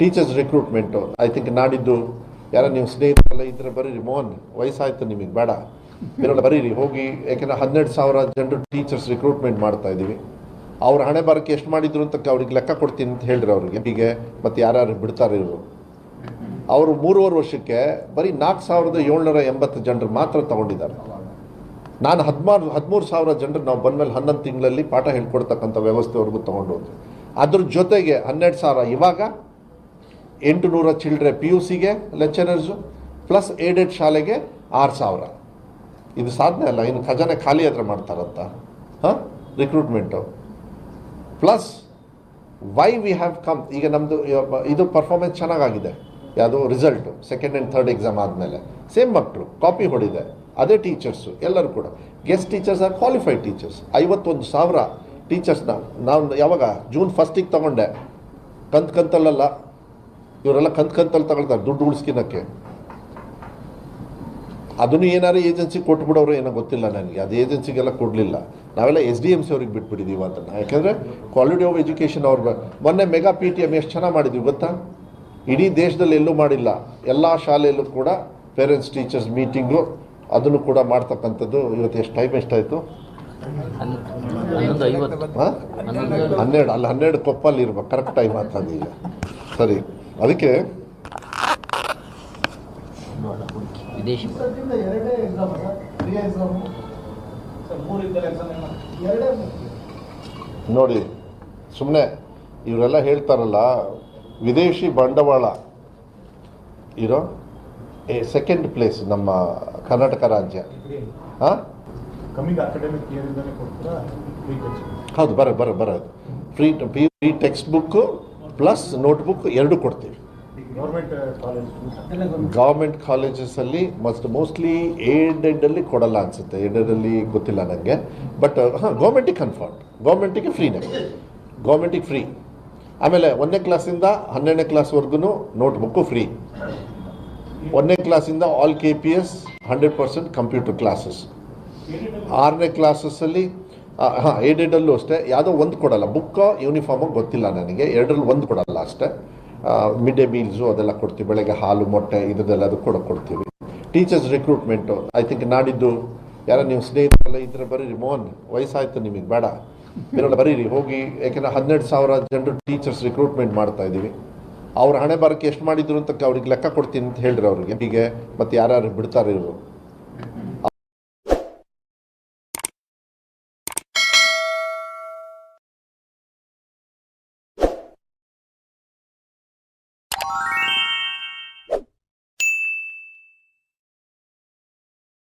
Teachers recruitment I think ನಾಡಿದ್ದು ಯಾರೋ ನೀವು ಸ್ನೇಹಿತರೆಲ್ಲ ಇದ್ರೆ ಬರೀರಿ, ಮೋಹನ್, ವಯಸ್ಸಾಯ್ತು ನಿಮಗೆ, ಬೇಡ. ಬೇರೆಲ್ಲ ಬರೀರಿ, ಹೋಗಿ, ಯಾಕೆಂದ್ರೆ ಹನ್ನೆರಡು ಸಾವಿರ ಜನರು ಟೀಚರ್ಸ್ ರಿಕ್ರೂಟ್ಮೆಂಟ್ ಮಾಡ್ತಾ ಇದ್ದೀವಿ ಅವ್ರ ಹಣೆ ಬರಕ್ಕೆ ಎಷ್ಟು ಮಾಡಿದ್ರು ಅಂತ ಅವ್ರಿಗೆ ಲೆಕ್ಕ ಕೊಡ್ತೀನಿ ಅಂತ ಹೇಳಿರಿ ಅವ್ರಿಗೆ. ಹೀಗೆ ಮತ್ತು ಯಾರ್ಯಾರು ಬಿಡ್ತಾರೆ ಇವರು. ಅವರು ಮೂರುವರೆ ವರ್ಷಕ್ಕೆ ಬರೀ ನಾಲ್ಕು ಸಾವಿರದ ಏಳ್ನೂರ ಎಂಬತ್ತು ಜನರು ಮಾತ್ರ ತಗೊಂಡಿದ್ದಾರೆ. ನಾನು ಹದಿಮಾರು, ಹದಿಮೂರು ಸಾವಿರ ಜನರು ನಾವು ಬಂದಮೇಲೆ ಹನ್ನೊಂದು ತಿಂಗಳಲ್ಲಿ ಪಾಠ ಹೇಳ್ಕೊಡ್ತಕ್ಕಂಥ ವ್ಯವಸ್ಥೆವರೆಗೂ ತೊಗೊಂಡು ಹೋದ್ವಿ ಅದ್ರ ಜೊತೆಗೆ ಹನ್ನೆರಡು ಸಾವಿರ ಇವಾಗ ಎಂಟು ನೂರ ಚಿಲ್ಡ್ರೆ ಪಿ ಯು ಸಿಗೆ ಲೆಕ್ಚರರ್ಸು, ಪ್ಲಸ್ ಏಡೆಡ್ ಶಾಲೆಗೆ ಆರು ಸಾವಿರ. ಇದು ಸಾಧನೆ ಅಲ್ಲ, ಇನ್ನು ಖಜಾನೆ ಖಾಲಿ ಹತ್ರ ಮಾಡ್ತಾರಂತ. ಹಾಂ? Recruitment plus why we have come, ಈಗ ನಮ್ಮದು ಇದು ಪರ್ಫಾರ್ಮೆನ್ಸ್ ಚೆನ್ನಾಗಾಗಿದೆ. ಯಾವುದು result second and third exam ಆದಮೇಲೆ. ಸೇಮ್ ಮಕ್ಕಳು ಕಾಪಿ ಹೊಡಿದೆ. ಅದೇ ಟೀಚರ್ಸು ಎಲ್ಲರೂ ಕೂಡ. Guest teachers or qualified teachers ಐವತ್ತೊಂದು ಸಾವಿರ ಟೀಚರ್ಸ್ನ ನಾವು ಯಾವಾಗ ಜೂನ್ ಫಸ್ಟಿಗೆ ತಗೊಂಡೆ. ಕಂತು ಕಂತಲ್ಲ ಇವರೆಲ್ಲ ಕಂತು ಕಂತಲ್ಲಿ ತಗೊಳ್ತಾರೆ ದುಡ್ಡು ಉಳಿಸ್ಕಿನಕ್ಕೆ. ಅದನ್ನು ಏನಾರು ಏಜೆನ್ಸಿ ಕೊಟ್ಬಿಡೋರು ಏನೋ ಗೊತ್ತಿಲ್ಲ ನನಗೆ. ಅದು ಏಜೆನ್ಸಿಗೆಲ್ಲ ಕೊಡಲಿಲ್ಲ. ನಾವೆಲ್ಲ ಎಸ್ ಡಿ ಎಂ ಸಿ ಅವ್ರಿಗೆ ಬಿಟ್ಬಿಟ್ಟಿದ್ದೀವಿ ಅದನ್ನು ಯಾಕೆಂದರೆ ಕ್ವಾಲಿಟಿ ಆಫ್ ಎಜುಕೇಷನ್ ಅವ್ರ ಮೊನ್ನೆ ಮೆಗಾ ಪಿ ಟಿ ಎಂ ಎಷ್ಟು ಚೆನ್ನಾಗಿ ಮಾಡಿದ್ವಿ ಗೊತ್ತಾ? ಇಡೀ ದೇಶದಲ್ಲಿ ಎಲ್ಲೂ ಮಾಡಿಲ್ಲ. ಎಲ್ಲ ಶಾಲೆಯಲ್ಲೂ ಕೂಡ ಪೇರೆಂಟ್ಸ್ ಟೀಚರ್ಸ್ ಮೀಟಿಂಗು ಅದನ್ನು ಕೂಡ ಮಾಡ್ತಕ್ಕಂಥದ್ದು ಇವತ್ತು ಎಷ್ಟು ಟೈಮ್ ಎಷ್ಟಾಯಿತು? ಹನ್ನೆರಡು. ಅಲ್ಲಿ ಹನ್ನೆರಡು ಕೊಪ್ಪಲ್ಲಿ ಇರ್ಬೇಕು. ಕರೆಕ್ಟ್ ಟೈಮ್ ಆಗ್ತದೆ ಈಗ. ಸರಿ. ಅದಕ್ಕೆ ನೋಡ ಸುಮ್ಮನೆ ಇವರೆಲ್ಲ ಹೇಳ್ತಾರಲ್ಲ ವಿದೇಶಿ ಬಂಡವಾಳ ಇರೋ ಎ ಸೆಕೆಂಡ್ ಪ್ಲೇಸ್ ನಮ್ಮ ಕರ್ನಾಟಕ ರಾಜ್ಯ. ಹಾಂ ಕಮ್ಮಿಗೆ ಅಕಾಡೆಮಿಕ್ ಇಯರ್ ಇಂದಾನೆ ಕೊಡ್ತೀರಾ? ಫ್ರೀ ಟೆಕ್ಸ್ಟ್ ಹೌದು ಬರ ಬರ ಬರೋದು free free text book plus notebook ಎರಡು ಕೊಡ್ತೀವಿ. ಗೌರ್ಮೆಂಟ್ ಕಾಲೇಜಸಲ್ಲಿ ಮಸ್ಟ್ ಮೋಸ್ಟ್ಲಿ ಏಡೆಡಲ್ಲಿ ಕೊಡಲ್ಲ ಅನಿಸುತ್ತೆ. ಏಡೆಡಲ್ಲಿ ಗೊತ್ತಿಲ್ಲ ನನಗೆ ಬಟ್ ಹಾಂ ಗೌರ್ಮೆಂಟಿಗೆ ಕನ್ಫರ್ಮ್ ಗೌರ್ಮೆಂಟಿಗೆ ಫ್ರೀನೇ ಗೌರ್ಮೆಂಟಿಗೆ ಫ್ರೀ ಆಮೇಲೆ ಒಂದನೇ ಕ್ಲಾಸಿಂದ ಹನ್ನೆರಡನೇ ಕ್ಲಾಸ್ವರೆಗೂ ನೋಟ್ಬುಕ್ಕು ಫ್ರೀ ಒಂದನೇ ಕ್ಲಾಸಿಂದ all K P S hundred percent computer classes ಆರನೇ ಕ್ಲಾಸಸ್ಸಲ್ಲಿ ಹಾಂ ಏಡೆಡಲ್ಲೂ ಅಷ್ಟೇ. ಯಾವುದೋ ಒಂದು ಕೊಡಲ್ಲ. ಬುಕ್ಕೋ ಯೂನಿಫಾರ್ಮೋ ಗೊತ್ತಿಲ್ಲ ನನಗೆ. ಎರಡರಲ್ಲಿ ಒಂದು ಕೊಡಲ್ಲ ಅಷ್ಟೇ. ಮಿಡ್ ಡೇ ಮೀಲ್ಸು ಅದೆಲ್ಲ ಕೊಡ್ತೀವಿ. ಬೆಳಗ್ಗೆ ಹಾಲು, ಮೊಟ್ಟೆ ಇದೆಲ್ಲ ಅದು ಕೂಡ ಕೊಡ್ತೀವಿ. ಟೀಚರ್ಸ್ ರಿಕ್ರೂಟ್ಮೆಂಟು ಐ ಥಿಂಕ್ ನಾಡಿದ್ದು ಯಾರೋ ನೀವು ಸ್ನೇಹಿತರೆಲ್ಲ ಇದ್ರೆ ಬರೀರಿ. ಮೋಹನ್, ವಯಸ್ಸಾಯ್ತು ನಿಮಗೆ, ಬೇಡ. ಇದರಲ್ಲ ಬರೀರಿ. ಹೋಗಿ ಯಾಕೆಂದ್ರೆ ಹನ್ನೆರಡು ಸಾವಿರ ಜನರು ಟೀಚರ್ಸ್ ರಿಕ್ರೂಟ್ಮೆಂಟ್ ಮಾಡ್ತಾ ಇದ್ದೀವಿ. ಅವ್ರ ಹಣೆ ಬರಕ್ಕೆ ಎಷ್ಟು ಮಾಡಿದ್ರು ಅಂತ ಅವ್ರಿಗೆ ಲೆಕ್ಕ ಕೊಡ್ತೀನಿ ಅಂತ ಹೇಳಿರಿ ಅವ್ರಿಗೆ. ಹೀಗೆ ಮತ್ತು ಯಾರ್ಯಾರು ಬಿಡ್ತಾರೆ ಇವರು? Bye.